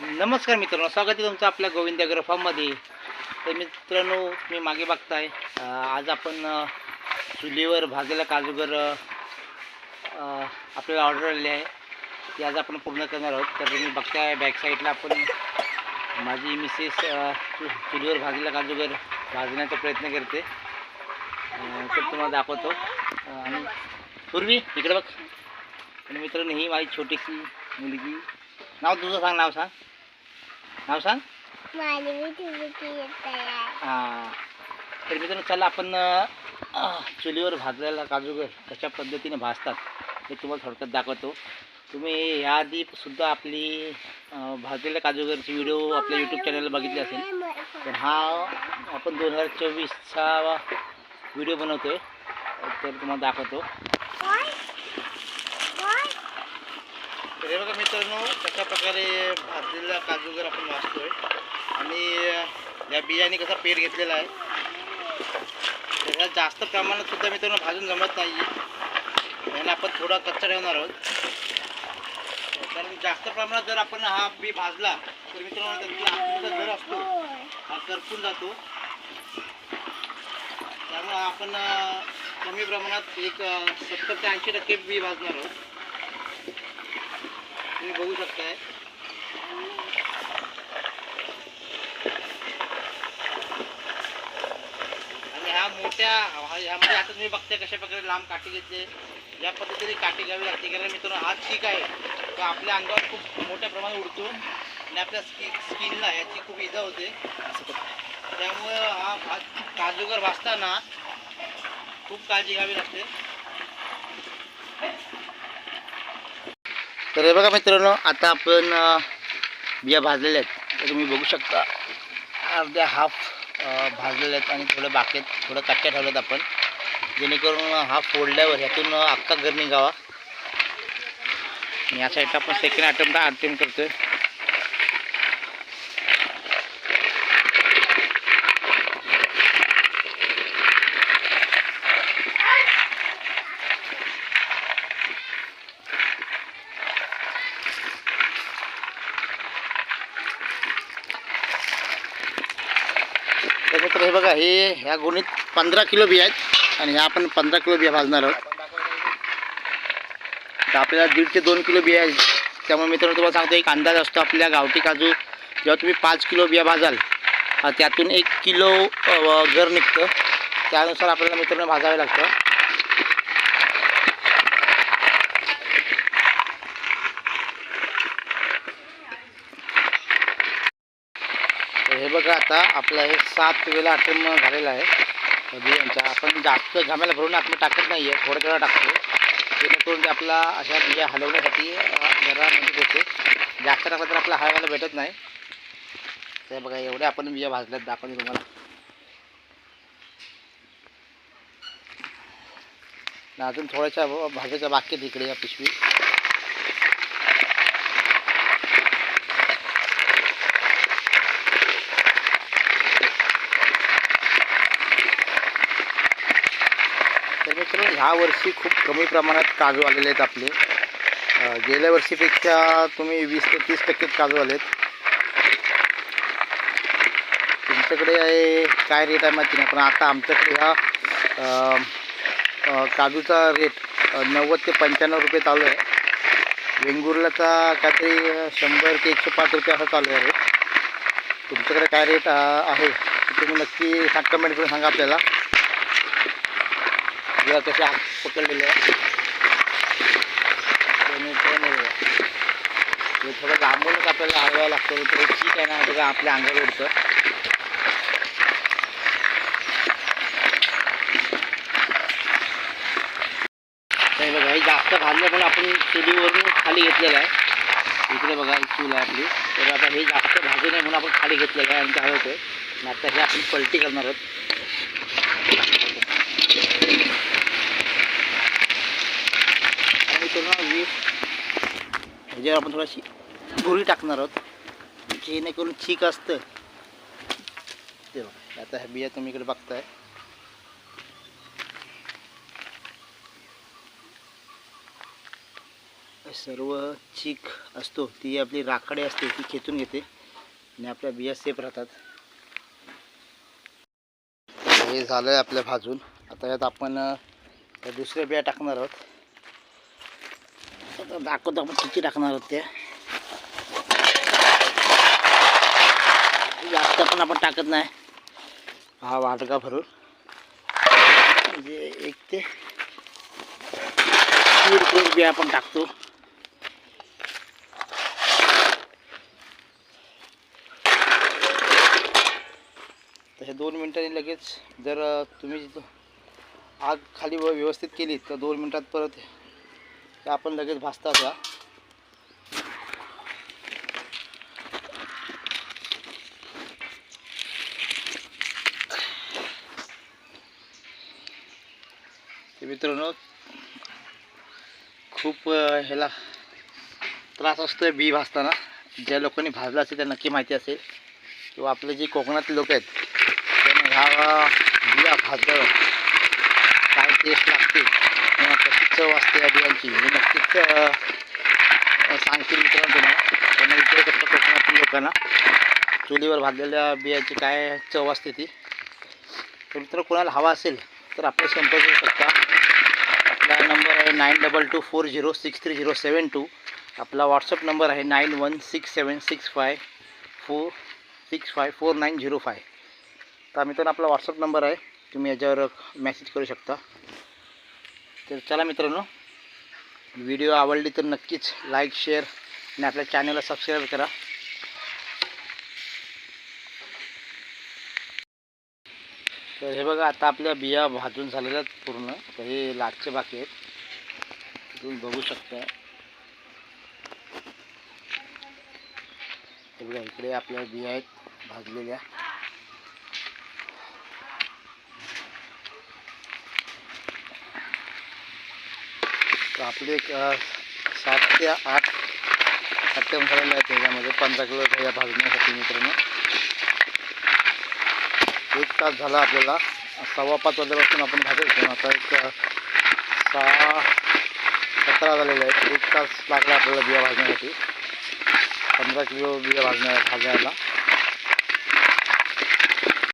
नमस्कार मित्रांनो स्वागत आहे तुमचं आपल्या गोविंद अग्र फार्ममध्ये. तर मित्रांनो तुम्ही मागे बघताय आज आपण चुलीवर भाजलेला काजूगर आपल्याला ऑर्डर आलेली आहे. ती आज आपण पूर्ण करणार आहोत. तर तुम्ही बघताय बॅक साईडला आपण माझी मिसेस चुलीवर भाजलेला काजूगर भाजण्याचा प्रयत्न करते. तर तुम्हाला दाखवतो. आणि पूर्वी इकडे बघ. आणि मित्रांनो ही माझी छोटीशी मुलगी नाव तुझं सांग नाव सांग. नाव सांग. हां. तर मित्रांनो चला आपण अं, चुलीवर भाजलेला काजूगर कशा पद्धतीने भाजतात हे तुम्हाला थोडक्यात दाखवतो. तुम्ही ह्याआधी सुद्धा आपली अं, भाजलेल्या काजूगरची व्हिडिओ आपल्या यूट्यूब चॅनलला बघितली असेल. तर हा आपण दोन हजार चोवीसचा व्हिडिओ बनवतो आहे तर तुम्हाला दाखवतो तर हे बघा मित्रांनो कशा प्रकारे भाजलेला काजूगर आपण भाजतोय आणि या बियाणे कसा पेर घेतलेला आहे त्याला जास्त प्रमाणात सुद्धा मित्रांनो भाजून जमत नाही याला आपण थोडा कच्चा ठेवणार आहोत. कारण जास्त प्रमाणात जर आपण हा बी भाजला तर मित्रांनो त्यांचा आतमधला जर असतो हा करपून जातो. त्यामुळे आपण कमी प्रमाणात एक सत्तर ते ऐंशी टक्के बी भाजणार आहोत. तुम्ही बघू शकताय आणि ह्या मोठ्या हा- ह्यामध्ये आता तुम्ही बघताय कशा प्रकारे लांब काठी घेतले या पद्धतीने काठी घ्यावी लागते. कारण मित्रांनो हा चीक आहे. तो आपल्या अंगावर खूप मोठ्या प्रमाणात उडतो. आणि आपल्या स्कि स्किनला याची खूप इजा होते. त्यामुळे हा भात काजूगर भाजताना खूप काळजी घ्यावी लागते. तर हे बघा मित्रांनो आता आपण बिया भाजलेल्या आहेत. तर तुम्ही बघू शकता अर्ध्या हाफ भाजलेल्या आहेत आणि थोडं बाकी आहेत. थोडं कच्च्या ठेवल्यात आपण. जेणेकरून हा फोडल्यावर ह्यातून अख्खा घर निघावा. आणि या साईडला आपण सेकंड अटेम्प्ट अटेम्प्ट करतोय. आहे मित्र हे बघा हे ह्या गुणीत पंधरा किलो बिया आहेत आणि ह्या आपण पंधरा किलो बिया भाजणार आहोत. तर आपल्याला दीड ते दोन किलो बिया आहेत त्यामुळे मित्रांनो तुम्हाला सांगतो एक अंदाज असतो आपल्या गावठी काजू. जेव्हा तुम्ही पाच किलो बिया भाजाल त्यातून एक किलो घर निघतं. त्यानुसार आपल्याला मित्रांनो भाजावं लागतं. बघा आता आपलं हे सात वेळेला अटेम झालेलं आहे. म्हणजे बियांचा आपण जास्त घामाला भरून आपण टाकत नाही आहे थोडं थोडं टाकतो. जेणेकरून ते आपला अशा बिया हलवण्यासाठी जरा घरामध्ये देते. जास्त टाकलं तर आपला हलवायला भेटत नाही. तर बघा एवढ्या आपण बिया भाजल्यात दाखवते तुम्हाला. अजून थोड्याशा भाज्याच्या बाकी तिकडे इकडे या पिशवी. मित्रांनो ह्या वर्षी खूप कमी प्रमाणात काजू आलेले आहेत आपले. गेल्या वर्षीपेक्षा तुम्ही वीस ते तीस टक्के काजू आलेत. तुमच्याकडे आहे काय रेट आहे माहिती नाही पण आता आमच्याकडे ह्या काजूचा रेट नव्वद ते पंच्याण्णव रुपये चालू आहे. वेंगुर्ल्याचा काहीतरी शंभर ते एकशे पाच रुपये असा चालू आहे रेट तुमच्याकडे काय रेट आहे? तुम्ही नक्की कमेंट करून सांगा आपल्याला. जेव्हा कसे हात पकडलेले आहे थोडं लांबूनच आपल्याला हलवायला लागतो तर ठीक आहे ना त्याचं आपल्या अंगावर उडतं नाही बघा हे जास्त भाजल्यामुळे आपण चुलीवरून खाली घेतलेलं आहे इकडे बघा चूल आहे आपली तर आता हे जास्त भाजू नये म्हणून आपण खाली घेतलेलं आहे आणि काय हलवतोय आहे आता हे आपण पलटी करणार आहोत पूर्ण वीस ह्याच्यावर आपण थोडीशी गुरी टाकणार आहोत. जेणेकरून चीक असतं. ते बघा आता ह्या बिया तुम्ही इकडे बघताय. सर्व चीक असतो ती आपली राखडे असते ती खेचून घेते. आणि आपल्या बिया सेफ राहतात. हे झालं आहे आपल्या भाजून. आता यात आपण दुसऱ्या बिया टाकणार आहोत. आता दाखवतो आपण किती टाकणार आहोत त्या जास्त पण आपण टाकत नाही हा वाटका भरून म्हणजे एक ते दीड किलो बिया आपण टाकतो तसे दोन मिनटांनी लगेच जर तुम्ही आग खाली व्यवस्थित केली तर दोन मिनटात परत तर आपण लगेच भासतात या ते मित्रांनो खूप ह्याला त्रास असतो बी भाजताना. ज्या लोकांनी भाजलं असेल त्या नक्की माहिती असेल. किंवा आपले जे कोकणातले लोक आहेत त्यांना ह्या बिया भाजल्यावर काय टेस्ट लागते? चव असते या बियांची नक्कीच सांगतील मित्रांनो तुम्हाला. त्यांना विचारू शकतो कोकणातील लोकांना. चुलीवर भाजलेल्या बियाची काय चव असते ती. तर मित्र कोणाला हवा असेल तर आपला संपर्क करू शकता. आपला नंबर आहे nine double two four zero six three zero seven two. आपला व्हॉट्सअप नंबर आहे nine one six seven six five four six five four nine zero five. तर मित्रांनो आपला व्हॉट्सअप नंबर आहे. तुम्ही याच्यावर मेसेज करू शकता. तर चला मित्रांनो व्हिडिओ आवडली तर नक्कीच लाईक शेअर आणि आपल्या चॅनलला सबस्क्राईब करा. तर हे बघा आता आपल्या बिया भाजून झालेल्या आहेत पूर्ण. तर हे लाटचे बाकी आहेत. तुम्ही बघू शकता. हे बघा इकडे आपल्या बिया आहेत भाजलेल्या. आपले एक सात ते आठ अटेम्प झालेले आहेत त्याच्यामध्ये पंधरा किलो बिया भाजण्यासाठी मित्रांनो. एक तास झाला आपल्याला. सव्वा पाच वाजल्यापासून आपण भाजायचो आता एक सहा सतरा झालेला आहे एक तास लागला आपल्याला बिया भाजण्यासाठी. पंधरा किलो बिया भाजण्या भाजायला.